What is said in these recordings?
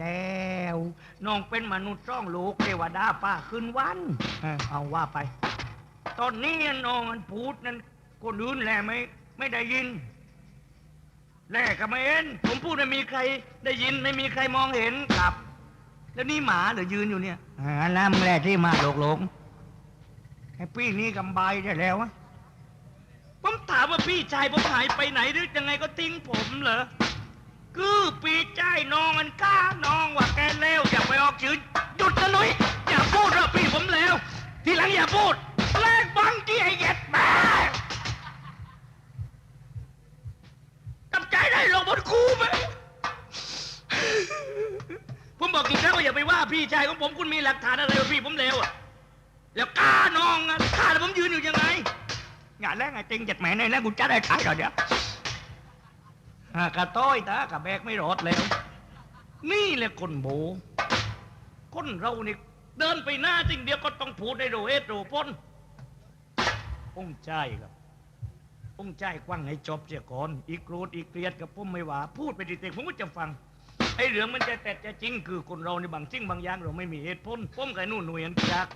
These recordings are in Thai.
แล้ว น้องเป็นมนุษย์ร่องโลกเทวดาป้าขึ้นวันเออเอาว่าไป ตอนนี้น้องมันพูดนั้นคนอื่นแหละไม่ไม่ได้ยินแหละก็ไม่เห็น ผมพูดไม่มีใครได้ยินไม่มีใครมองเห็นครับ แล้วนี่หมาเหรือยืนอยู่เนี่ย อ่าน้ำแร่ที่มาหลกหลงไอ้พี่นี่กำบายได้แล้วอะผมถามว่าพี่ชายผมหายไปไหนหรือยังไงก็ทิ้งผมเหรอ คือปีใจายน้องมันกล้าน้องว่าแกเลวอย่าไปออกชื่อหยุดนะหนุยอย่าพูดว่าพี่ผมเลวทีหลังอย่าพูดแลกบังที่ไอ้เย็ดแม่กับใจได้ลงบนคูไหมผมบอกกี่ครั้งว่าอย่าไปว่าพี่ชายของผมคุณมีหลักฐานอะไรว่าพี่ผมเลวอะแล้วกล้าน้องอะกล้าแล้วผมยืนอยู่ยังไงงานแรกไงจริงจัดแหม่ในแล้วกูจะได้ขายเหรอเดี๋ยว อ่ากระต้อยตากระแบกไม่รอดแล้ว นี่แหละคนโบคนเรานี่เดินไปหน้าจริงเดียวก็ต้องพูดได้โดเอสโดพ้นองค์ใจครับ องค์ใจกว้างให้จบเสียก่อน อีกโกรธอีกเกลียดกับผมไม่ว่า พูดไปดิเต็ผมก็จะฟัง ไอ้เรื่องมันจะแต่จะจริงคือคนเราในบางจริงบางอย่างเราไม่มีเหตุผลผมกับไอ้นู่นหน่วยจาก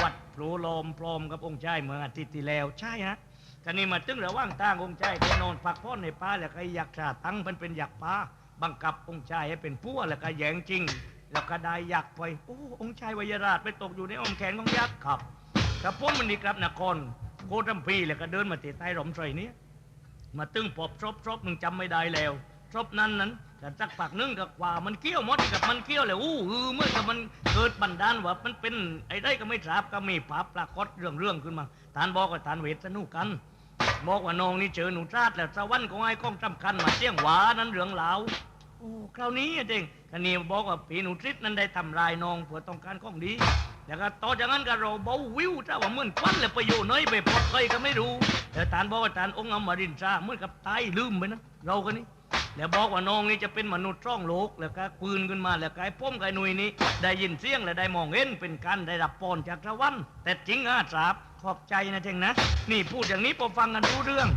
วัดโปรลอมพร้อมกับองค์ชายเมื่ออาทิตย์ที่แล้วใช่ฮะ ท่านี้มาตึงระว่างทางองค์ชายไปนอนพักผ่อนในป่าแล้วก็อยากชาตั้งมันเป็นอยากป่าบังคับองค์ชายให้เป็นผู้แล้วก็แยงจริง แล้วก็ได้อยากไปโอ้องค์ชายวิยราชไปตกอยู่ในอ้อมแขนของยักษ์ครับกับผมมันนี่ครับนครโคตรำพีแล้วก็เดินมาติดใต้ร่มไทรเนี้ยมาตึงปอบทรบทรบหนึ่งจำไม่ได้แล้วทรบนั้นนั้นแต่สักปากนึ่งกับกว่ามันเกี้ยวมดกับมันเกี้ยวเลยอู้ฮือเมื่อกับมันเกิดบันดาลว่ามันเป็นไอ้ได้ก็ไม่ทราบก็มีภาพปรากฏเรื่องเรื่องขึ้นมาทานบอกว่าทานเวทสนุกกัน บอกว่าน้องนี่เจอหนูราดแล้วสวรรค์ของไอ้ก้องสำคัญมาเสี่ยงหวานั้นเรื่องเหลาโอ้คราวนี้เด้งคันนี้บอกว่าผีหนูทริศนั้นได้ทำลายน้องเพื่อต้องการของดีแล้วก็ต่อจากนั้นก็เราเบาวิวจ้าว่าเหมือนควันเลยไปอยู่น้อยไปพอดใครก็ไม่รู้แต่ตานบอกว่าตานองค์อมรินทราเหมือนกับตายลืมไปนะเราก็นนี่ แล้วบอกว่าน้องนี่จะเป็นมนุษย์ร่องโลกแล้วก็ปืนขึ้นมาแล้วก็ไอ้ป้อมไอ้หนุ่ยนี่ได้ยินเสียงและได้มองเห็นเป็นการได้รับพรจากสวรรค์แต่จริงอาสาบขอบใจนะเจงนะ นี่พูดอย่างนี้พอฟังกันรู้เรื่อง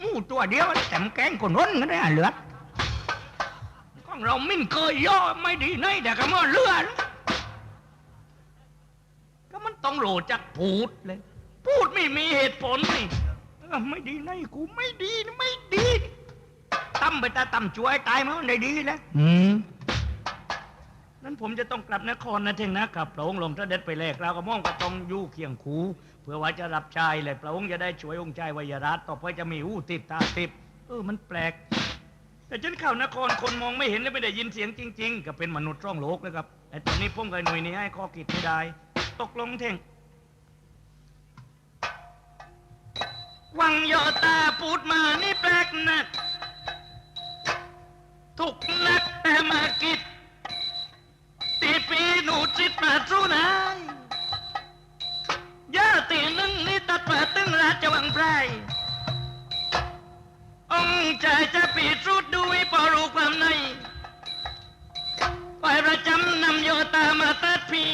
หมู่ตัวเดียวแต่มแกงคนน้นก็ได้อะเหลือดของเรามิ่นเคยย่อไม่ดีในแต่ก็มาเลือดก็มันต้องโหลจากพูดเลย พูดไม่มีเหตุผลนี่ไม่ดีในกูไม่ดีไม่ดี ตั้มไปตาตั้มช่วยตายมันได้ดีแล้วอืมนั้นผมจะต้องกลับนครนะเทงนะครับพระองค์ลงเสด็จไปแลกเราก็มองก็ต้องอยู่เคียงคูเพื่อว่าจะรับชายเลยพระองค์จะได้ช่วยองค์ชายวิยรัตต่อไปจะมีอู้ติดตาติดเออมันแปลก แต่ฉันเข้านครคนมองไม่เห็นและไม่ได้ยินเสียงจริง ๆ ก็เป็นมนุษย์ร่องโลกนะครับไอ้ตอนนี้ผมกับไอ้หน่วยนี้ให้ข้อกิจไม่ได้ ตกลงเท่งวังยอตาพูดมานี่แปลกนัก ทุกนักแต่มากิจตีปีหนูจิตมาสู้นายย่าตีนึงนี่ตัดมาตึงราชวังไพรองค์ชายจะปีสุดด้วยพอรู้ความในไปประจำนำโยตามาตัดผี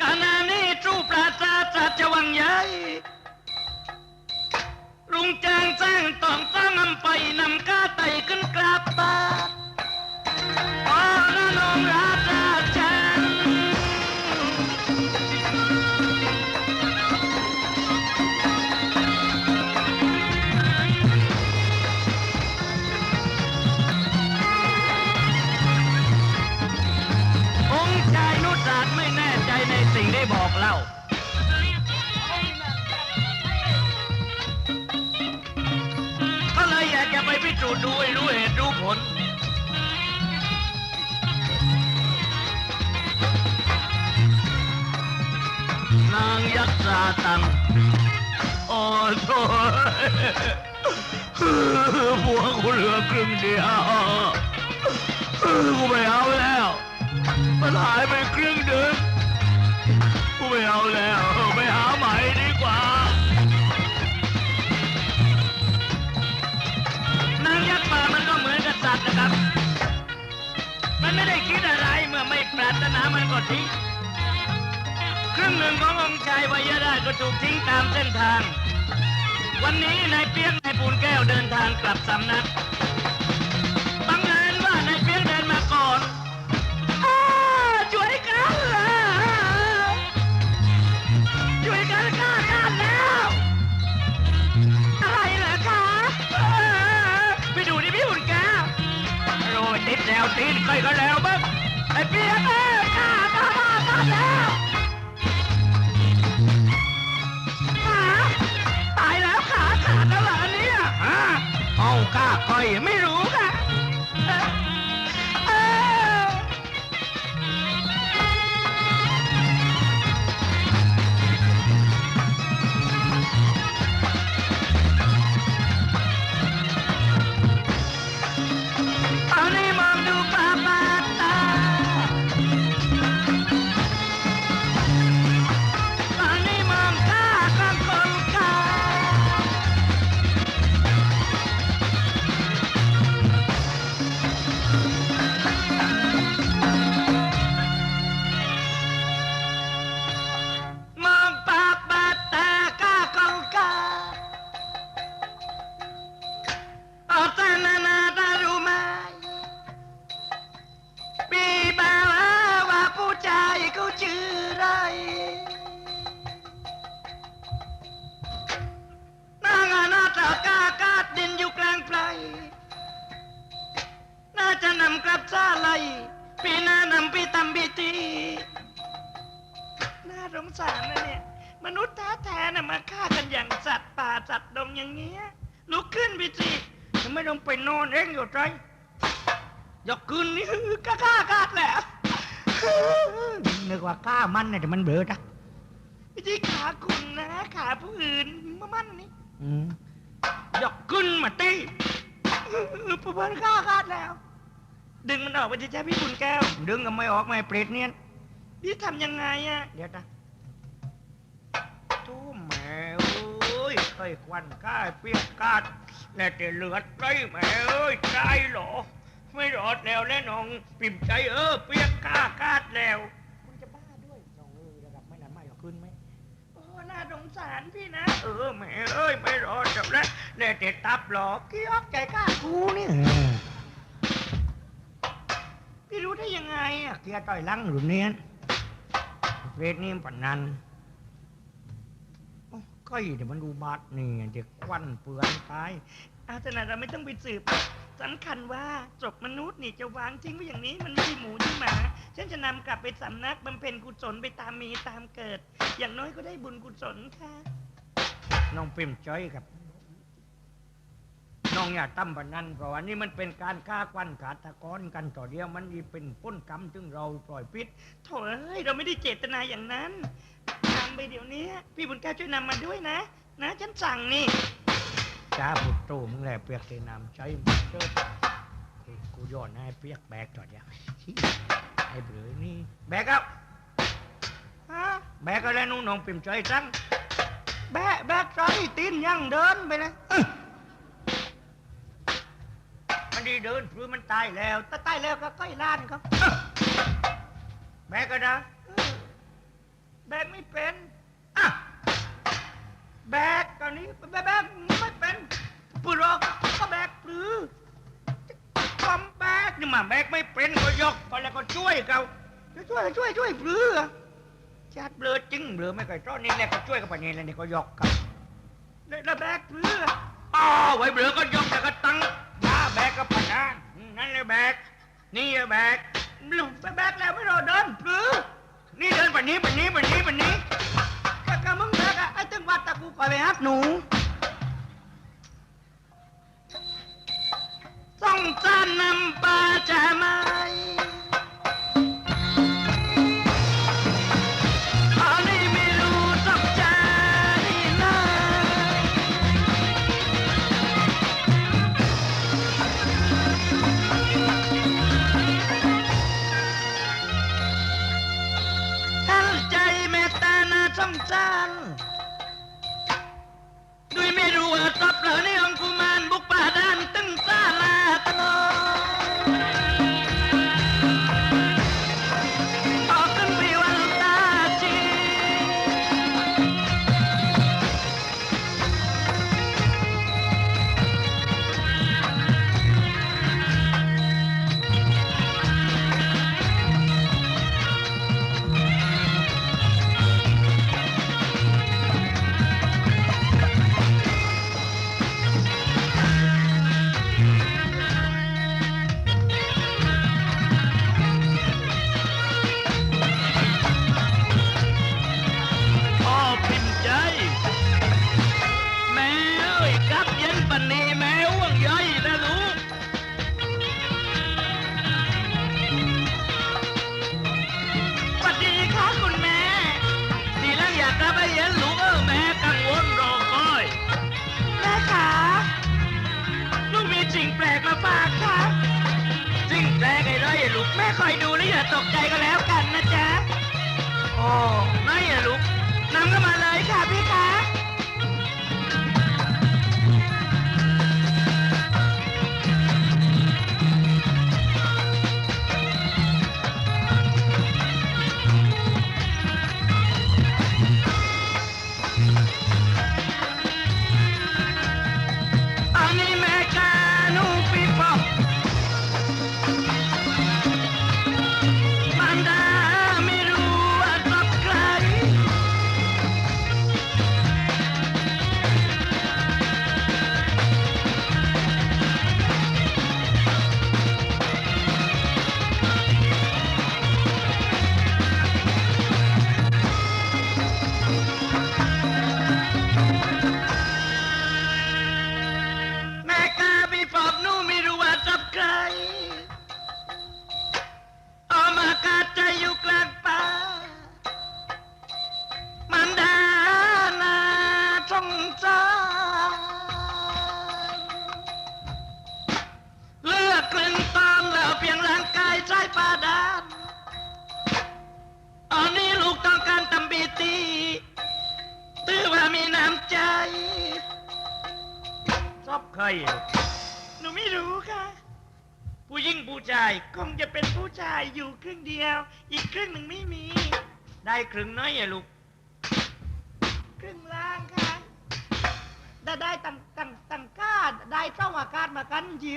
กานานี้จูปราศาสตร์ราชวังใหญ่ งจางแจ้งต้องสร้างอำไปนำก้าไต่ขึ้นกราบตาทโอ้ละนองรา เอาแล้ว ไปหาใหม่ดีกว่า นางยักษ์ป่ามันก็เหมือนกับสัตว์นะครับ มันไม่ได้คิดอะไรเมื่อไม่ปรารถนามันก็ทิ้ง ครึ่งหนึ่งขององค์ชายวิยราชก็ถูกทิ้งตามเส้นทาง วันนี้นายเปียกนายปูนแก้วเดินทางกลับสำนัก ติดแล้วติดใครก็แล้วบ้างไอ้เปียกเอ้ยกล้ากล้ากล้ากล้าแล้วขาตายแล้วขาขาดแล้วเหรอเนี่ยฮะเอาก้าก้อยไม่รู้ นำกลับซาไลปีหน้านำไปทำพิธีน่าสงสารนะเนี่ย มนุษย์แท้ๆน่ะมาฆ่ากันอย่างสัตว์ป่าสัตว์ดงอย่างเงี้ยลุกขึ้นไปสิทำไมต้องไปนอนเองอยู่ใจยกขึ้นนี่กล้ากล้ากาดแหละนึกว่าก้ามันเนี่ยแต่มันเบื่อจ้ะไม่ใช่ขาคุณนะขาผู้อื่นมามั่นนี่อืมยกขึ้นมาตีพระพันกล้ากาดแล้ว ดึงมันออกไปจะใช้พี่บุญแก้ว ดึงก็ไม่ออกไม่เปรตเนี่ยพี่ทำยังไงอะเดี๋ยวนะตู้แมวเอ้ยเคยควันก้าเปียกกาดและแต่เลือดไรแมวเอ้ยตายเหรอ ไม่รอดแล้วแน่นอนปิ่มใจเออเปียกกากาดแล้วคุณจะบ้าด้วยสองเอ้ยระดับไม่นานไม่หรอกขึ้นไหมโอ้น่าสงสารพี่นะ เออแม่เอ้ยไม่รอดจับแล้วแน่แต่ตับหรอกกี้ออกใจกล้ากูนี่ พี่รู้ได้ยังไงอะเกียร์ต่อยลังหรือเนี้ยเวทนี่ปันนันก้อยเดี๋ยวมันดูบาดนี่เด็กควันเปือนตายอาแต่นั้นเราไม่ต้องไปสืบสำคัญว่าศพมนุษย์นี่จะวางทิ้งไว้อย่างนี้มันไม่ใช่หมูใช่หมา ฉันจะนำกลับไปสำนักบำเพ็ญกุศลไปตามมีตามเกิด อย่างน้อยก็ได้บุญกุศลค่ะ น้องปิ่มจ้อยครับ น้องอย่าตั้มปันนั้นเพราะว่านี่มันเป็นการฆ่าควันขาตะกอนกันต่อเดียวมันนี่เป็นพ้นกรรมถึงเราปล่อยพิษโถ่เอ้ยเราไม่ได้เจตนาอย่างนั้นนำไปเดี๋ยวนี้ พี่บุญแก้วช่วยนำมาด้วยนะ นะ ฉันสั่งนี่จ้าพุทโตมึงแหละเปียกเตนามใช้เชิดกูกูย้อนให้เปียกแบกต่อเดียวไอ้เบลอนี่แบกครับฮะแบกอะไรนู่นน้องปิ่มจ้อยจังแบะแบกใจตีนยังเดินไปเลย มันดีเดินพื้นมันตายแล้วถ้าตายแล้วก็ก้อยล้านครับแบกก็นะแบกไม่เป็นอะแบกตอนนี้แบกแบกไม่เป็นปุรอกก็แบกปรือความแบกนี่มาแบกไม่เป็นก็ยกก็แล้วก็ช่วยเขาช่วยช่วยช่วยปรือชาติเบลอจริงเบลอไม่เคยตอนนี่แหละก็ช่วยกับปะเนแล้วนี่ก็ยกครับแล้วแบกปรืออ้าวไว้เบลอก็ยกแต่ก็ตั้ง แบกกับปะนานนั่นเลยแบก นี่แบกแบกแล้วไม่รอเดินปรือนี่เดินปะนี้ปะนี้ปะนี้ปะนี้กะกะมึงแบกอะไอ้ตึงวัดตะกูคอยไปฮักหนูต้องจานนำปลาจะไหม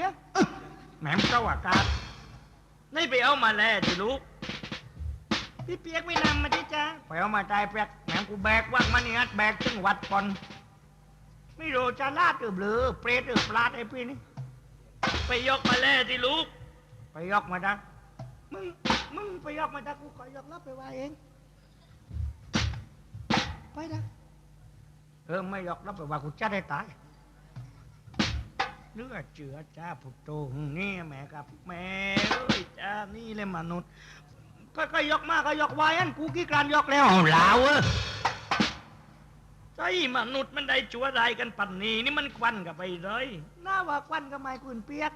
กันเจียแหมเจ้าอากาศนี่ไปเอามาแล้วจิลูกพี่เปียกไม่นำมาดิจ้าไปเอามาใจเปียกแหมกูแบกว่างมาเนี่ยแบกถึงวัดก่อน ไม่รู้จะลาดหรือเบลอเปรตหรือปลาดไอ้พี่นี่ ไปยกมาแล้วที่ลูก ไปยกมาดักมึง มึงไปยกมาดักกูขอยกรับไปว่าเอง ไปดักเออไม่ยกรับไปว่ากูจะได้ตาย เลือดเจือจ้าผุดโตนี่แม่ครับแม่เอ้ยจ้านี่เลยมนุษย์ ก็ก็ยกมาก็ยกไว้อันกูกี่การยกแล้วเอาลาวเออใช่มนุษย์มันได้จัวได้กันปันนี้นี่มันควันกับไปเลยน่าว่าควันกับไม้กุนเปียก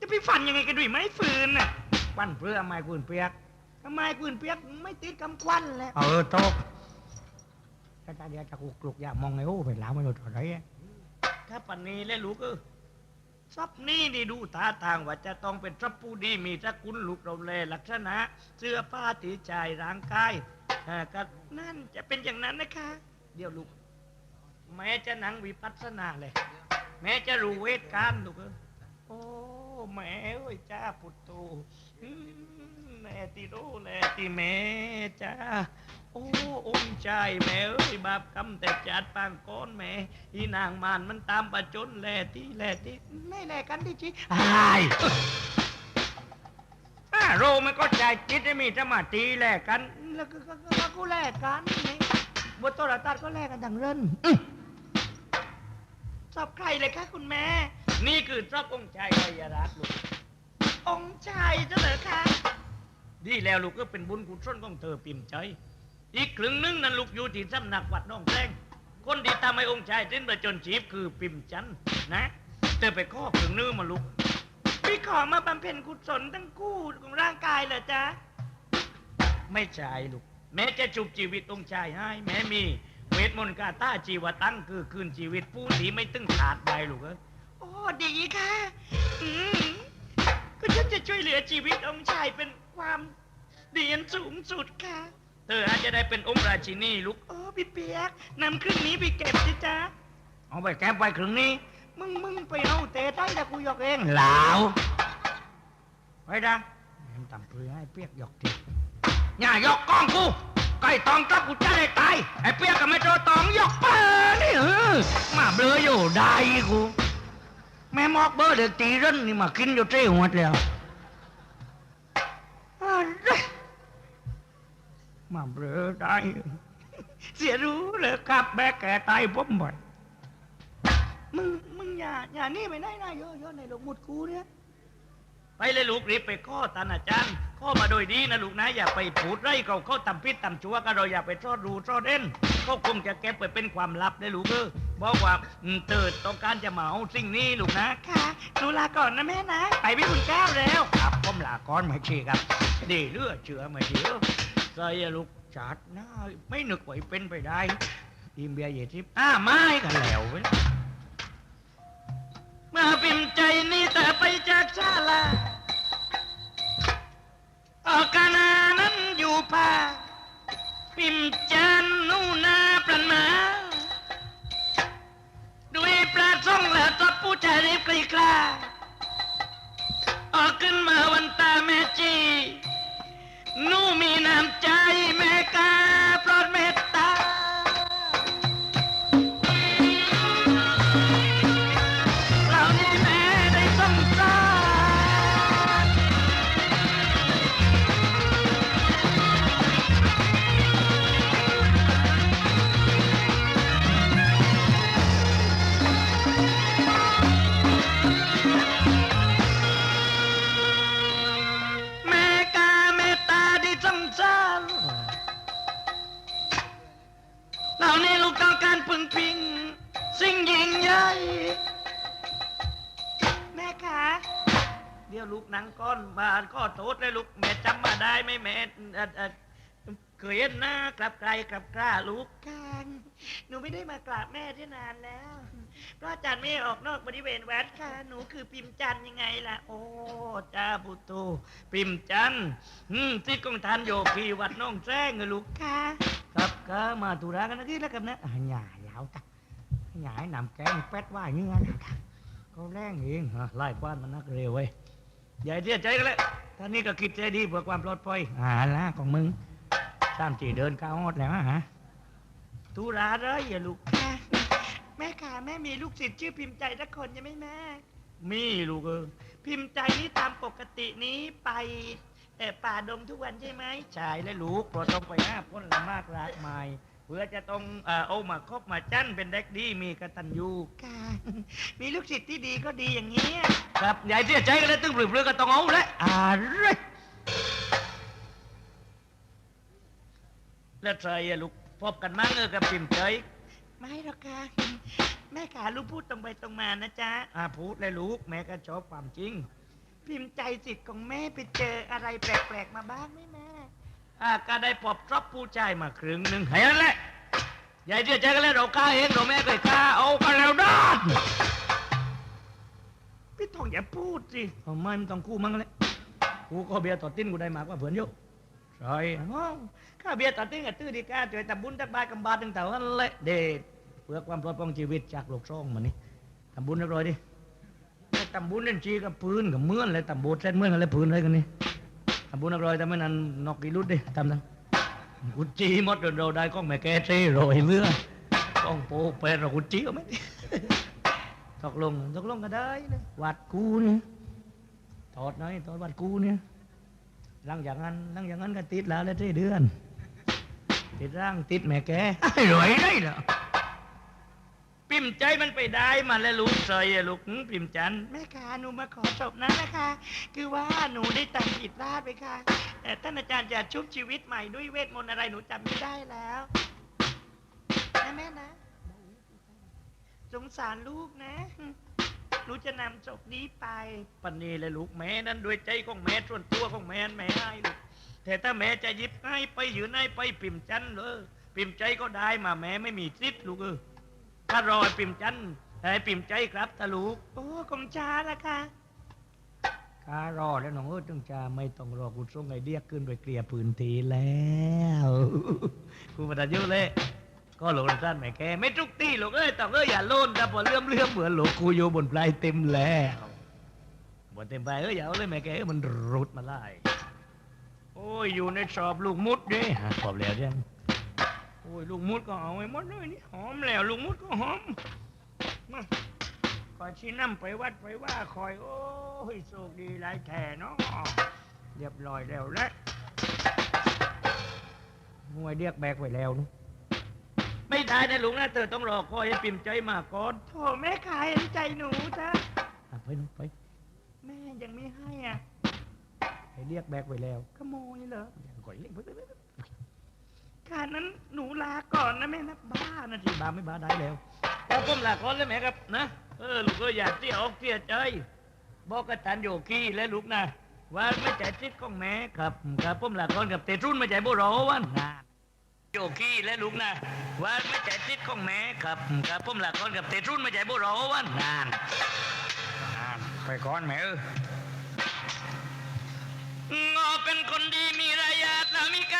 จะไปฟันยังไงกันด้วยไม้ฟืนน่ะควันเพื่อไม้กุนเปียกทำไมกุนเปียกไม่ติดกำควันแล้วเออโตกถ้าตาเดียวจะกูกลุกอย่ามองไอ้โอ้ไปล้างมันหมดอะไรอะ ถ้าปันนีแล้วลูกเออทรัพย์นี่นี่ดูท่าทางว่าจะต้องเป็นทรัพย์ผู้ดีมีสกุลลูกเราแลลักษณะ เสื้อผ้าที่ใจายร่างกายอ่าก็นั่นจะเป็นอย่างนั้นนะคะ เดี๋ยวลูก แม้จะหนังวิปัสสนาเลย แม้จะรู้เวทการลูกเอ้ยโอ้แม่เอ้ยจ้าพุทโธอืมแม่ที่รู้แลที่แม่จ้า โอ้องค์ใจแม่เอ้ยบาปกรรมแต่จัดปางก้อนแม่อีนางมานมันตามประจนแลที่แลที่ไม่แลกันที่จีไอ้อาโรมันก็ใจจิตให้มีสมาธิแลกกัน แล้วก็ก็ก็ก็แลกกันนี่บทโทรทัศน์ก็แลกกันดังเร่นชอบใครเลยคะคุณแม่ นี่คือชอบองค์ชายไวยรัตน์ลูก องค์ชายเจ้าเหรอคะดีแล้วลูกก็เป็นบุญกุศลของเธอปิ่มใจ อีกครึ่งหนึงนั้นลูกอยู่ที่สำนักวัดน้องแพงคนที่ทำให้องค์ชายสิ้นประจนชีพคือปิ่มจันทร์นะเธอไปข้อครึ่งนึงมาลูกพี่ขอมาบำเพ็ญกุศลทั้งคู่ของร่างกายเหรอจ๊ะ ไม่ใช่ลูก แม้จะจุบชีวิตองค์ชายให้ แม้มีเวทมนต์กาตาจีวตั้งคือคืนชีวิตผู้ที่ไม่ตึงขาดใดลูกเอ้ย โอ้ ดีค่ะ อืมก็ฉันจะช่วยเหลือชีวิตองค์ชายเป็นความดีอันสูงสุดค่ะ ธออาจจะได้เป็นองค์ราชินีลูกโอ้พี่เปียกนำครึ่งนี้ไปเก็บสิจ๊ะเอาไปแก็บไปครึ่งนี้ มึงมึงไปเอาเตะใต้แล้วกูยกเองหลาวไปดังมันตำเปลือยให้เปียกยกทีอย่ายกกล้องกูไก่ตองกับกูจะได้ตายไอ้เปียกกับไม่โจตองยกเปอร์นี่เออมาเบลออยู่ได้กูแม่มอกเบอร์เด็กตีเร่นนี่มากินอยู่เจ้หัวแล้วอะไร มาเบลอได้เสียรู้เลยครับแบกแก่ตายผมบ่อยมึงมึงอย่าอย่านี่ไปไหนนะโยโยในหลงมุดกูเนี่ยไปเลยลูกรีบไปข้อตันอาจารย์ข้อมาโดยดีนะลูกนะอย่าไปผูดไร่เขาเขาตำพิษตำชัวก็เราอย่าไปทอดรูทอดเอ็นขก็คงจะเก็บไว้เป็นความลับได้ลูกเออบอกว่าอืมเติดต้องการจะเหมาสิ่งนี้ลูกนะค่ะหนูลาก่อนนะแม่นะ ไปพี่คุณแก้วแล้วครับผมลาก้อนไม่ชีครับ ดีเลือเชื่อไม่เชื่อ ใส่ลูกจัดน้าไม่นึกว่าเป็นไปได้ทีมเบียร์เยทิพอ้าไม้กันแล้วเว้ยเมื่อปิ่มใจนี่แต่ไปจากชาลาออกกานานั้นอยู่ป่าปิ่มจันนู่นนาปลันมาด้วยปลาท่องและตับผู้ชายรีบกลีกลาออกขึ้นมาวันตาแม่จี หนูมีน้ำใจแม่กา กลับไกลกลับกล้าลูกการหนูไม่ได้มากราบแม่ที่นานแล้ว เพราะอาจารย์ไม่ออกนอกบริเวณวัดค่ะ หนูคือพิมพ์จันยังไงล่ะ โอ้จ้าบุตรปิมจันอืมที่กองทานโยกีวัดน้องแจ้งไงลูกค่ะ ครับก็มาตุระกันนะที่แล้วกันนะอะหย่าเหลาวตักหย่าให้นำแกงแป๊ดว่าอย่างนี้นะก็แรงเองฮะไล่กว้านมันนักเร็วเว้ยอย่าเสียใจกันเลยท่านนี้ก็คิดใจดีเพื่อความปลอดภัยอ่าละของมึง สามจีเดินก้าวฮอดแล้วอะฮะตุระเลยอย่าลูกค่ะแม่ค่ะแม่มีลูกศิษย์ชื่อพิมพ์ใจสักคนใช่ไหมแม่ มีลูกเออพิมพ์ใจนี่ตามปกตินี้ไปเออป่าดงทุกวันใช่ไหมชายและลูกเราต้องไปห้าพ้นละมากรากมายเพื่อจะต้องเอ่อเอามาคบมาจันเป็นเด็กดีมีกตัญญูค่ะ มีลูกศิษย์ที่ดีก็ดีอย่างนี้ย ครับใหญ่เสียใจกันเลยตึงปลือเปลือก็ต้องเอาและอะไร แล้วใครอะลูกพบกันมั้งเออกับปิ่มใจยไม่หรอกค่ะแม่ขาลูกพูดตรงไปตรงมานะจ๊ะอาพูดเลยลูกแม่ก็ชอบความจริง พิมพ์ใจสิทธิ์ของแม่ไปเจออะไรแปลกๆมาบ้างไหมแม่อ่าก็ได้พบทรับผู้ชายมาครึ่งหนึ่งให้นั่นแหละใหญ่เสียใจกันเลยเรากล้าเองเราแม่เคยกล้าเอากันแล้วด้านพี่ทองอย่าพูดสิทำไมมันต้องกู้มั้งเลยกูก็เบียร์ต่อติ้นกูได้มากกว่าเพื่อนอยู่ใช่อ้าว ข้าเบียร์ตัดติ้งกับตื้อดีกาจ่วยตะบุญตักบาตกำบาตรตั้งแต่วันนั่นแหละเด็ดเพื่อความปลอดภัยของชีวิตจากโลกช่องมันนี่ทำบุญเรียบร้อยดิทำบุญเล่นจีกับพื้นกับเมื่อนเลยทำบุญเส้นเมื่อนอะไรพื้นอะไรกันนี่ทำบุญเรียบร้อยแต่ไม่นานนอกกีรุดดิทำทั้งกุจีหมดเราได้ก้องแม่แกเซ่โรยเมื่อก้องโปเปรเรากุจีเอาไหมตกลงตกลงก็ได้นะวัดกูเนี่ยถอดหน่อยถอดวัดกูเนี่ยหลังจากนั้นหลังจากนั้นก็ติดแล้วเลยที่เดือน ติดร่างติดแม่แกรวยได้เหรอปิ่มใจมันไปได้มาแล้วลูกเสยอะลูกหึปิ่มจันทร์แม่ขาหนูมาขอจบนั้นนะคะ คือว่าหนูได้ตัดผิดพลาดไปค่ะ แต่ท่านอาจารย์จะชุบชีวิตใหม่ด้วยเวทมนต์อะไรหนูจำไม่ได้แล้วนะแม่นะ สงสารลูกนะหนูจะนำศพนี้ไปปันนี้เลยลูกแม่นั้นด้วยใจของแม่ส่วนตัวของแม่แม่ให้ลูก แต่ถ้าแม่จะยิบให้ไปอยืนให้ไปปิ่มจันเลยปิ่มใจก็ได้มาแม่ไม่มีสิทธิ์ลูกเออถ้ารอให้ปิ่มจันให้ปิ่มใจครับตาลูกโอ้คงช้าละค่ะข้ารอแล้วน้องเออต้องจะไม่ต้องรอกูส่งไอเดียขึ้นไปเคลียพื้นทีแล้วกูมาตัดเยอะเลยก็หลงสั้นแม่แกไม่ทุกที่หรอกเอ้ยต้องเอ้ยอย่าโลนแต่พอเลื่อมเลื่อมเหมือนหลงกูอยู่บนปลายเต็มแล้วบนเต็มปลายเอ้ยอย่าเอาเลยแม่แกมันรุดมาไล่ โอ้ย อยู่ในสอบลูกมุดดิฮะสอบแล้วยังโอ้ย ลูกมุดก็เอาไว้หมดเลยนี่หอมแล้ว ลูกมุดก็หอม มาคอยชี้น้ำไปวัดไปว่าคอย โอ้ยโชคดีหลายแท่เนาะเรียบร้อยแล้วแหละมวยเรียกแบกไว้แล้วนุไม่ได้นะลุงนะเธอต้องรอคอยให้ปิ่มใจมาก่อนโถแม่ขาเห็นใจหนูจ้ะอะไปนุไป แม่ยังไม่ให้อะให้ เรียกแบกไว้แล้วขโมยเหรอก่อยเล่นไปไปไปไปขการนั้นหนูลาก่อนนะแม่นะบ้านะที่บ้าไม่บ้าได้แล้วแต่ผมลาก่อนเลยแม่ครับนะเออลูกก็อย่าเสียอกเสียใจบอกกับตันโยกี้และลูกนะว่าไม่ใจจิตของแม่ครับครับผมลาก่อนกับเตรุ่นไม่ใจโบรอวันนะโยกี้และลูกนะว่าไม่ใจจิตของแม่ครับครับผมลาก่อนกับเตรุ่นไม่ใจโบรอวันนานนานไปก่อนแม่เออ งอเป็นคนดีมีรายาทและมีกา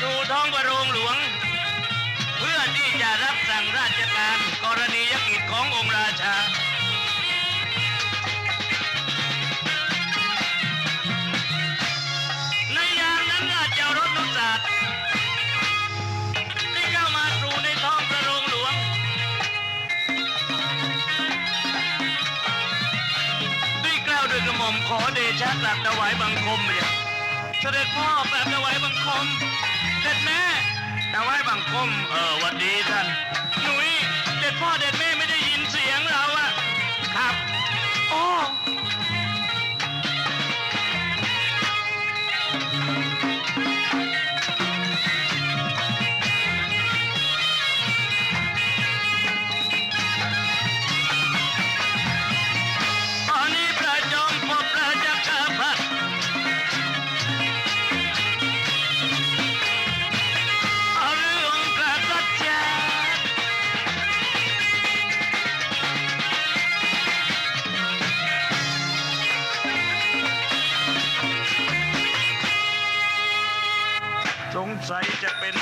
สู่ท้องพระโรงหลวง เพื่อที่จะรับสั่งราชการกรณียกิจขององค์ราชา ในยามนั้นราชรถนุศาสตร์ได้เข้ามาสู่ในท้องพระโรงหลวง ด้วยกล่าวด้วยกระหม่อมขอเดชะกราบถวายบังคมเนี่ย เสด็จพ่อกราบถวายบังคม เด็ดแม่ถวายบังคม เออหวันดีท่าน หนุ่ยเด็ดพ่อเด็ดแม่ไม่ได้ยินเสียงเราอะครับ โอ้ สงสัยจะเป็น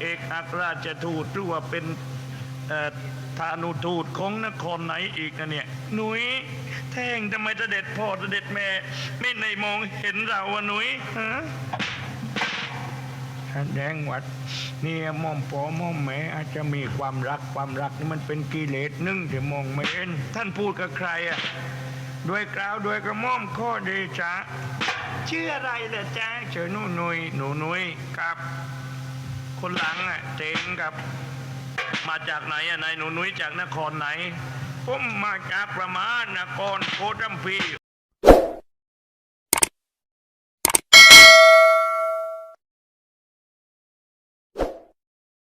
เอกอัครราชทูตหรือว่าเป็นเอ่อธานุทูตของนครไหนอีกนะเนี่ย หนุยแท่งทำไมเสด็จพ่อเสด็จแม่ ไม่ในมองเห็นเราวะหนุยฮะแดงวัดเนี่ยมอมปอมอมแม่อาจจะมีความรักความรักนี่มันเป็นกิเลสหนึ่งที่มองไม่เห็นท่านพูดกับใครอะด้วยกล่าวด้วยกระม่อมข้อเดชะ ชื่ออะไรล่ะจ้าเฉยหนูนุยหนูนุยกับ คนหลังอะเจงกับ มาจากไหนอะนายหนูนุยจากนครไหน ผมมาจากประมาณนครโคตรพี